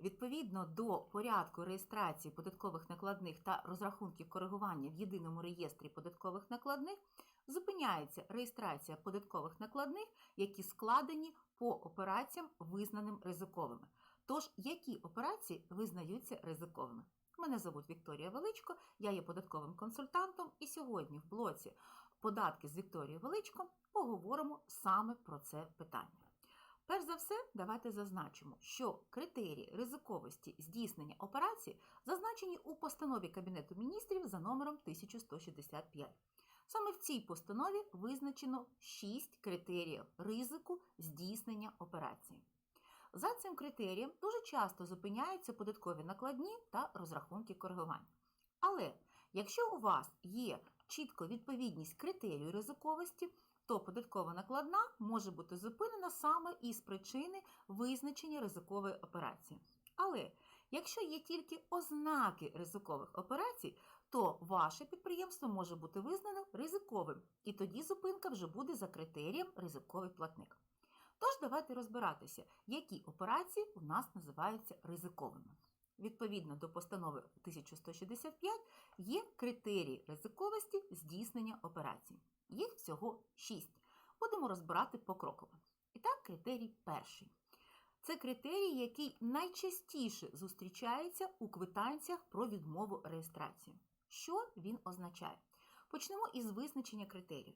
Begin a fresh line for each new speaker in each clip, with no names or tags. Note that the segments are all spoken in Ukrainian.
Відповідно до порядку реєстрації податкових накладних та розрахунків коригування в єдиному реєстрі податкових накладних зупиняється реєстрація податкових накладних, які складені по операціям, визнаним ризиковими. Тож, які операції визнаються ризиковими? Мене звуть Вікторія Величко, я є податковим консультантом, і сьогодні в блоці податки з Вікторією Величко поговоримо саме про це питання. Перш за все, давайте зазначимо, що критерії ризиковості здійснення операції зазначені у постанові Кабінету міністрів за номером 1165. Саме в цій постанові визначено 6 критеріїв ризику здійснення операції. За цим критерієм дуже часто зупиняються податкові накладні та розрахунки коригування. Але якщо у вас є чітко відповідність критерію ризиковості, то податкова накладна може бути зупинена саме із причини визначення ризикової операції. Але якщо є тільки ознаки ризикових операцій, то ваше підприємство може бути визнано ризиковим, і тоді зупинка вже буде за критерієм ризиковий платник. Тож давайте розбиратися, які операції у нас називаються ризиковими. Відповідно до постанови 1165 є критерії ризиковості здійснення операцій. Їх всього 6. Будемо розбирати покроково. І так, критерій перший. Це критерій, який найчастіше зустрічається у квитанціях про відмову реєстрації. Що він означає? Почнемо із визначення критерію.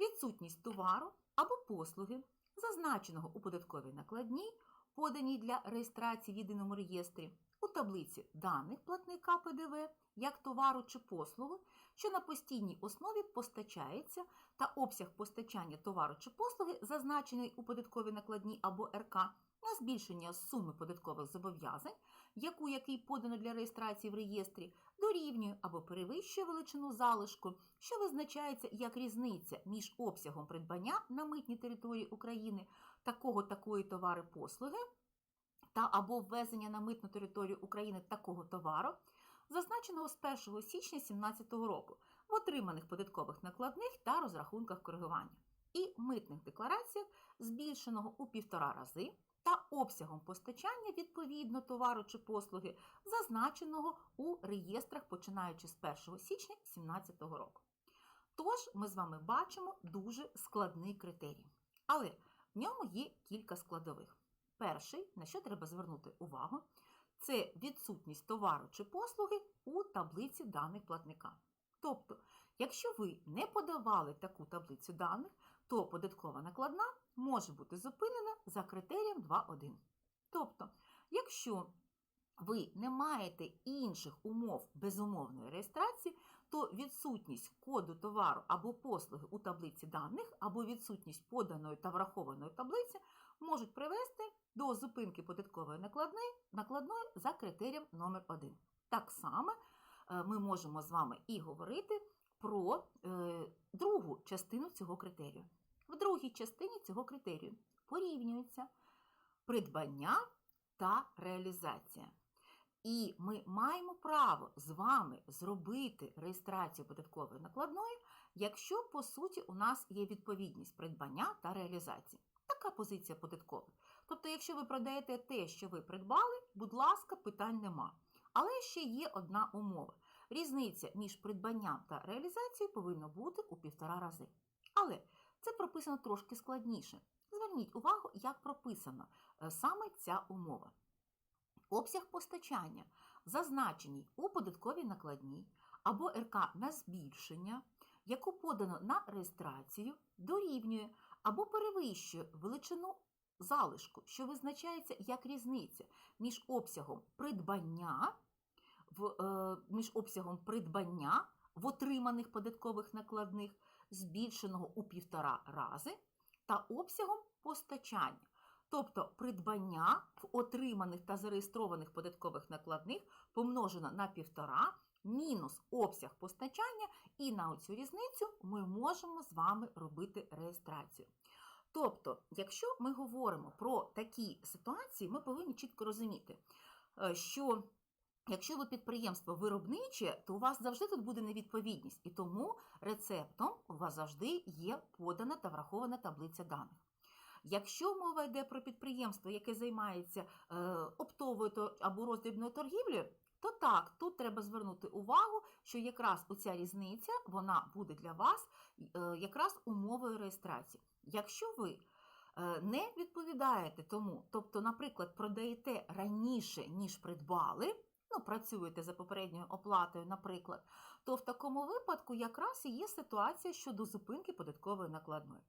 Відсутність товару або послуги, зазначеного у податковій накладній, поданій для реєстрації в єдиному реєстрі, у таблиці даних платника ПДВ як товару чи послугу, що на постійній основі постачається, та обсяг постачання товару чи послуги, зазначений у податковій накладній або РК, на збільшення суми податкових зобов'язань, яку який подано для реєстрації в реєстрі, дорівнює або перевищує величину залишку, що визначається як різниця між обсягом придбання на митній території України такого такої товари послуги та або ввезення на митну територію України такого товару, зазначеного з 1 січня 2017 року в отриманих податкових накладних та розрахунках коригування, і митних деклараціях, збільшеного у півтора рази, та обсягом постачання відповідно товару чи послуги, зазначеного у реєстрах починаючи з 1 січня 2017 року. Тож, ми з вами бачимо дуже складний критерій. Але в ньому є кілька складових. Перший, на що треба звернути увагу, це відсутність товару чи послуги у таблиці даних платника. Тобто, якщо ви не подавали таку таблицю даних, то податкова накладна може бути зупинена за критерієм 2.1. Тобто, якщо ви не маєте інших умов безумовної реєстрації, то відсутність коду товару або послуги у таблиці даних, або відсутність поданої та врахованої таблиці можуть привести до зупинки податкової накладної, накладної за критерієм номер 1 Так само е, ми можемо з вами і говорити про е, другу частину цього критерію. В другій частині цього критерію порівнюються придбання та реалізація. І ми маємо право з вами зробити реєстрацію податкової накладної, якщо, по суті, у нас є відповідність придбання та реалізації. Така позиція податкових. Тобто, якщо ви продаєте те, що ви придбали, будь ласка, питань нема. Але ще є одна умова. Різниця між придбанням та реалізацією повинна бути у півтора рази. Але це прописано трошки складніше. Зверніть увагу, як прописана е, саме ця умова. Обсяг постачання, зазначений у податковій накладній або РК на збільшення, яку подано на реєстрацію, дорівнює або перевищує величину залишку, що визначається як різниця між обсягом придбання в, е, між обсягом придбання в отриманих податкових накладних, збільшеного у півтора рази, та обсягом постачання. Тобто придбання в отриманих та зареєстрованих податкових накладних помножено на півтора мінус обсяг постачання, і на цю різницю ми можемо з вами робити реєстрацію. Тобто, якщо ми говоримо про такі ситуації, ми повинні чітко розуміти, е, що Якщо ви підприємство виробниче, то у вас завжди тут буде невідповідність, і тому рецептом у вас завжди є подана та врахована таблиця даних. Якщо мова йде про підприємство, яке займається е, оптовою або роздрібною торгівлею, то так, тут треба звернути увагу, що якраз оця різниця вона буде для вас е, якраз умовою реєстрації. Якщо ви е, не відповідаєте тому, тобто, наприклад, продаєте раніше, ніж придбали, ну, працюєте за попередньою оплатою, наприклад, то в такому випадку якраз і є ситуація щодо зупинки податкової накладної.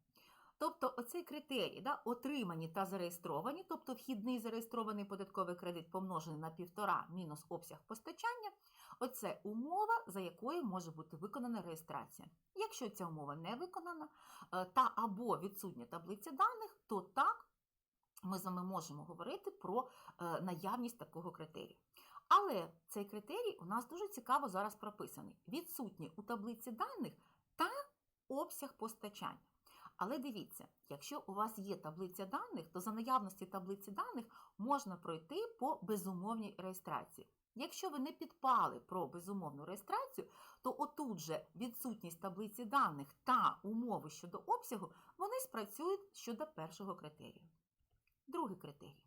Тобто оцей критерій да, отримані та зареєстровані, тобто вхідний зареєстрований податковий кредит помножений на півтора мінус обсяг постачання, оце умова, за якою може бути виконана реєстрація. Якщо ця умова не виконана е, та або відсутня таблиця даних, то так ми з вами можемо говорити про е, наявність такого критерію. Але цей критерій у нас дуже цікаво зараз прописаний. Відсутній у таблиці даних та обсяг постачання. Але дивіться, якщо у вас є таблиця даних, то за наявності таблиці даних можна пройти по безумовній реєстрації. Якщо ви не підпали про безумовну реєстрацію, то отут же відсутність таблиці даних та умови щодо обсягу вони спрацюють щодо першого критерію. Другий критерій.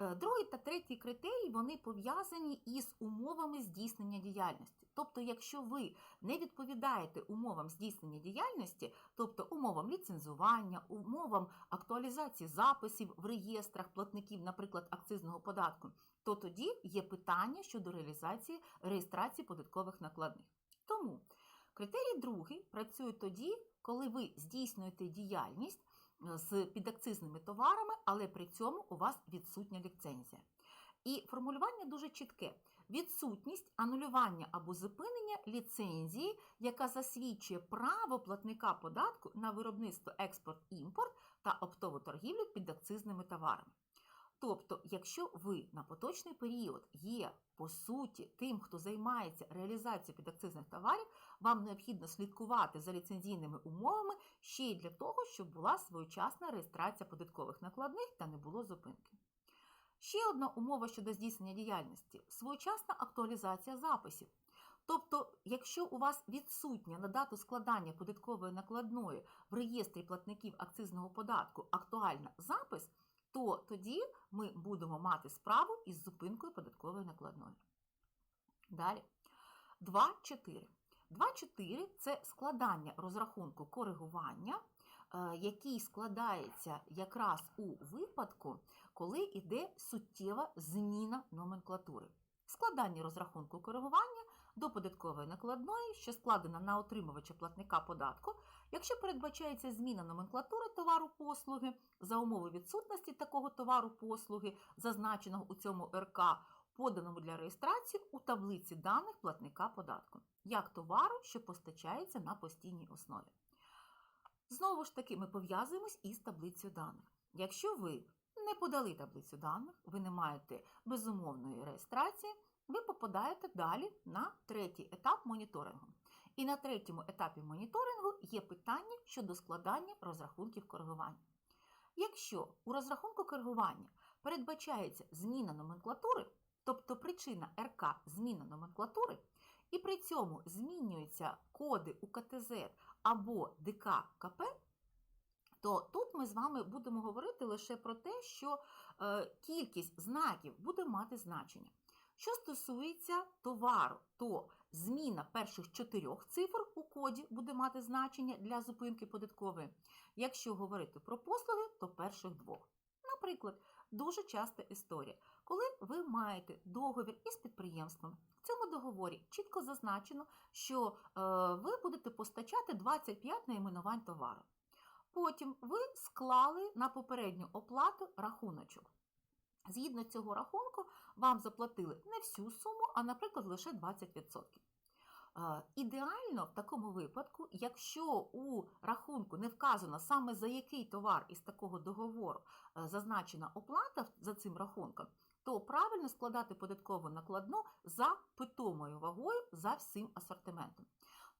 Е, Другий та третій критерій вони пов'язані із умовами здійснення діяльності. Тобто, якщо ви не відповідаєте умовам здійснення діяльності, тобто умовам ліцензування, умовам актуалізації записів в реєстрах платників, наприклад, акцизного податку, то тоді є питання щодо реалізації реєстрації податкових накладних. Тому критерій другий працює тоді, коли ви здійснюєте діяльність з підакцизними товарами, але при цьому у вас відсутня ліцензія. І формулювання дуже чітке: відсутність анулювання або зупинення ліцензії, яка засвідчує право платника податку на виробництво, експорт, імпорт та оптову торгівлю підакцизними товарами. Тобто, якщо ви на поточний період є по суті тим, хто займається реалізацією підакцизних товарів, вам необхідно слідкувати за ліцензійними умовами ще й для того, щоб була своєчасна реєстрація податкових накладних та не було зупинки. Ще одна умова щодо здійснення діяльності своєчасна актуалізація записів. Тобто, якщо у вас відсутня на дату складання податкової накладної в реєстрі платників акцизного податку актуальна запис, то тоді ми будемо мати справу із зупинкою податкової накладної. Далі. 2.4. 2.4 – це складання розрахунку коригування, е, який складається якраз у випадку, коли йде суттєва зміна номенклатури. Складання розрахунку коригування до податкової накладної, що складена на отримувача платника податку, якщо передбачається зміна номенклатури товару-послуги за умови відсутності такого товару-послуги, зазначеного у цьому РК, поданому для реєстрації у таблиці даних платника податку, як товару, що постачається на постійній основі. Знову ж таки, ми пов'язуємось із таблицею даних. Якщо ви не подали таблицю даних, ви не маєте безумовної реєстрації, ви попадаєте далі на третій етап моніторингу. І на третьому етапі моніторингу є питання щодо складання розрахунків коригування. Якщо у розрахунку коригування передбачається зміна номенклатури, тобто причина РК зміна номенклатури, і при цьому змінюються коди УКТЗ або ДК КП, то тут ми з вами будемо говорити лише про те, що е, кількість знаків буде мати значення. Що стосується товару, то зміна перших чотирьох цифр у коді буде мати значення для зупинки податкової. Якщо говорити про послуги, то перших двох. Наприклад, дуже часта історія, коли ви маєте договір із підприємством. В цьому договорі чітко зазначено, що е, ви будете постачати 25 найменувань товару. Потім ви склали на попередню оплату рахуночок. Згідно цього рахунку, вам заплатили не всю суму, а, наприклад, лише 20%. Е, Ідеально в такому випадку, якщо у рахунку не вказано саме за який товар із такого договору е, зазначена оплата за цим рахунком, то правильно складати податкову накладну за питомою вагою за всім асортиментом.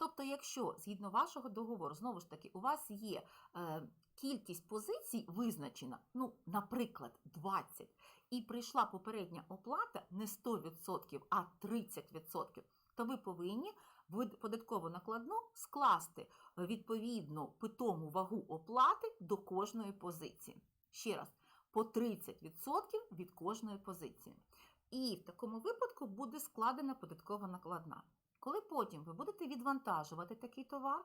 Тобто, якщо згідно вашого договору, знову ж таки, у вас є е, кількість позицій визначена, ну, наприклад, 20, і прийшла попередня оплата не 100%, а 30%, то ви повинні в податкову накладну скласти е, відповідну питому вагу оплати до кожної позиції. Ще раз, по 30% від кожної позиції. І в такому випадку буде складена податкова накладна. Коли потім ви будете відвантажувати такий товар,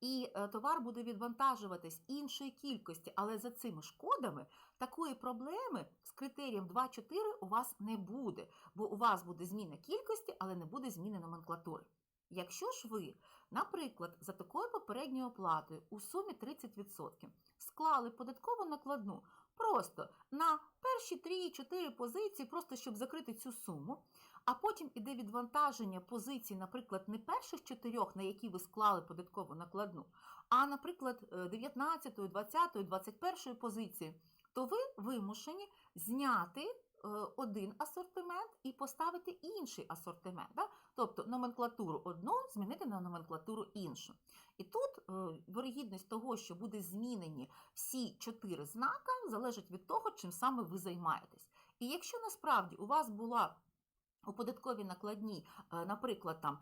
і е, товар буде відвантажуватись іншої кількості, але за цими шкодами такої проблеми з критерієм 2.4 у вас не буде, бо у вас буде зміна кількості, але не буде зміни номенклатури. Якщо ж ви, наприклад, за такою попередньою оплатою у сумі 30% склали податкову накладну просто на перші 3-4 позиції, просто щоб закрити цю суму, а потім іде відвантаження позицій, наприклад, не перших чотирьох, на які ви склали податкову накладну, а, наприклад, 19, 20, 21 позиції, то ви вимушені зняти е, один асортимент і поставити інший асортимент. Да? Тобто номенклатуру одну змінити на номенклатуру іншу. І тут е, вирогідність того, що буде змінені всі чотири знака, залежить від того, чим саме ви займаєтесь. І якщо насправді у вас була у податковій накладній, е, наприклад, там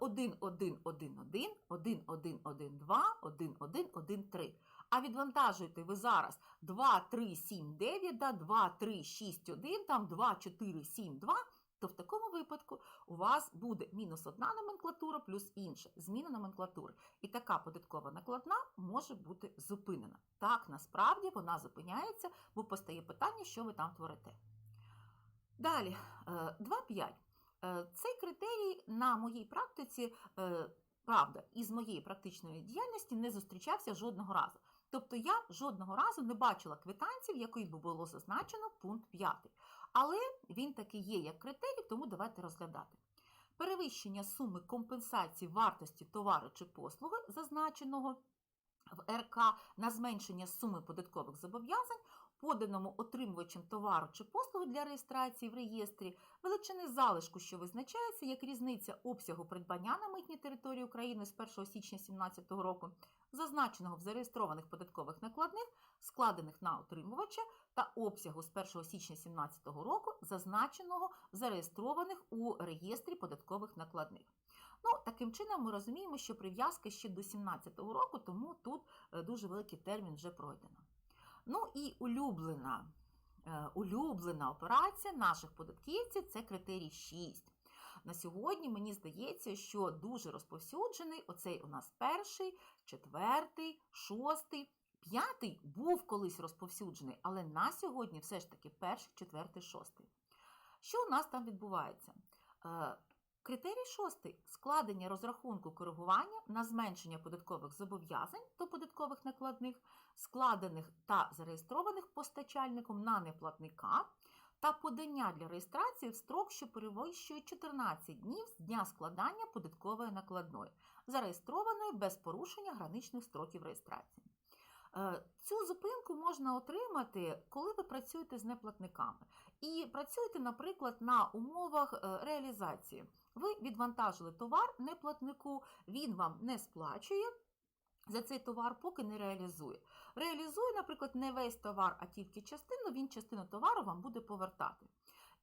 1, 1, 1, 1, 1, 1, 1, 2, 1, 1, 1, 3. А відвантажуєте ви зараз 2, 3, 7, 9, 2, 3, 6, 1, там 2, 4, 7, 2, то в такому випадку у вас буде мінус одна номенклатура плюс інша, зміна номенклатури. І така податкова накладна може бути зупинена. Так, насправді вона зупиняється, бо постає питання, що ви там творите. Далі, е, 2.5. Е, Цей критерій на моїй практиці, е, правда, із моєї практичної діяльності не зустрічався жодного разу. Тобто я жодного разу не бачила квитанцій, в яких би було зазначено пункт 5. Але він таки є як критерій, тому давайте розглядати. Перевищення суми компенсації вартості товару чи послуги, зазначеного в РК на зменшення суми податкових зобов'язань, поданому отримувачем товару чи послуги для реєстрації в реєстрі, величини залишку, що визначається як різниця обсягу придбання на митній території України з 1 січня 2017 року, зазначеного в зареєстрованих податкових накладних, складених на отримувача, та обсягу з 1 січня 2017 року, зазначеного в зареєстрованих у реєстрі податкових накладних. Ну, таким чином, ми розуміємо, що прив'язка ще до 2017 року, тому тут е, дуже великий термін вже пройдено. Ну і улюблена, е, улюблена операція наших податківців це критерій 6. На сьогодні мені здається, що дуже розповсюджений оцей у нас перший, четвертий, шостий, п'ятий був колись розповсюджений, але на сьогодні все ж таки перший, четвертий, шостий. Що у нас там відбувається? Критерій шостий складення розрахунку коригування на зменшення податкових зобов'язань до податкових накладних, складених та зареєстрованих постачальником на неплатника, та подання для реєстрації в строк, що перевищує 14 днів з дня складання податкової накладної, зареєстрованої без порушення граничних строків реєстрації. Е, Цю зупинку можна отримати, коли ви працюєте з неплатниками. І працюєте, наприклад, на умовах е, реалізації. Ви відвантажили товар неплатнику, він вам не сплачує за цей товар, поки не реалізує. Реалізує, наприклад, не весь товар, а тільки частину, він частину товару вам буде повертати.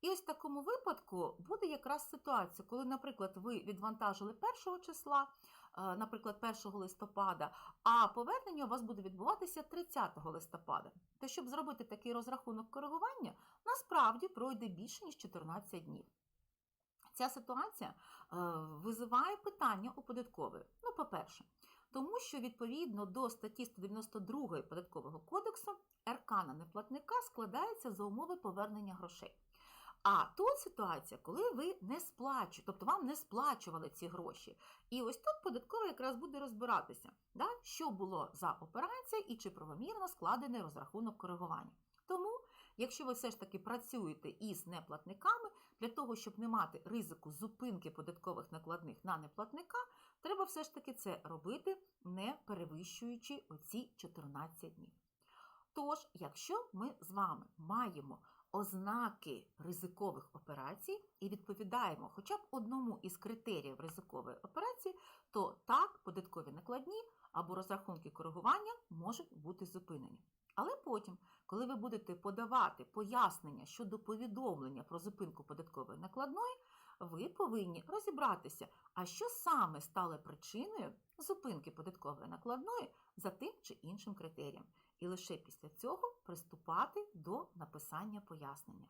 І ось в такому випадку буде якраз ситуація, коли, наприклад, ви відвантажили 1 числа, е, наприклад, 1 листопада, а повернення у вас буде відбуватися 30 листопада. То щоб зробити такий розрахунок коригування, насправді пройде більше, ніж 14 днів. Ця ситуація е, визиває питання у податкової. Ну, по-перше, тому що відповідно до статті 192 податкового кодексу РК на неплатника складається за умови повернення грошей. А тут ситуація, коли ви не сплачуєте, тобто вам не сплачували ці гроші. І ось тут податковий якраз буде розбиратися, да, що було за операція і чи правомірно складений розрахунок коригування. Тому, якщо ви все ж таки працюєте із неплатниками, для того, щоб не мати ризику зупинки податкових накладних на неплатника, треба все ж таки це робити, не перевищуючи оці 14 днів. Тож, якщо ми з вами маємо ознаки ризикових операцій і відповідаємо хоча б одному із критеріїв ризикової операції, то так податкові накладні або розрахунки коригування можуть бути зупинені. Але потім, коли ви будете подавати пояснення щодо повідомлення про зупинку податкової накладної, ви повинні розібратися, а що саме стало причиною зупинки податкової накладної за тим чи іншим критерієм, і лише після цього приступати до написання пояснення.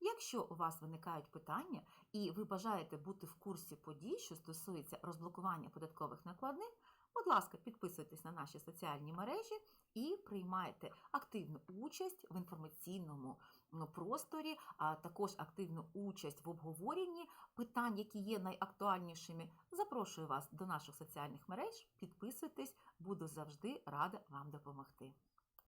Якщо у вас виникають питання і ви бажаєте бути в курсі подій, що стосуються розблокування податкових накладних, будь ласка, підписуйтесь на наші соціальні мережі і приймайте активну участь в інформаційному ну, просторі, а також активну участь в обговоренні питань, які є найактуальнішими. Запрошую вас до наших соціальних мереж. Підписуйтесь, буду завжди рада вам допомогти.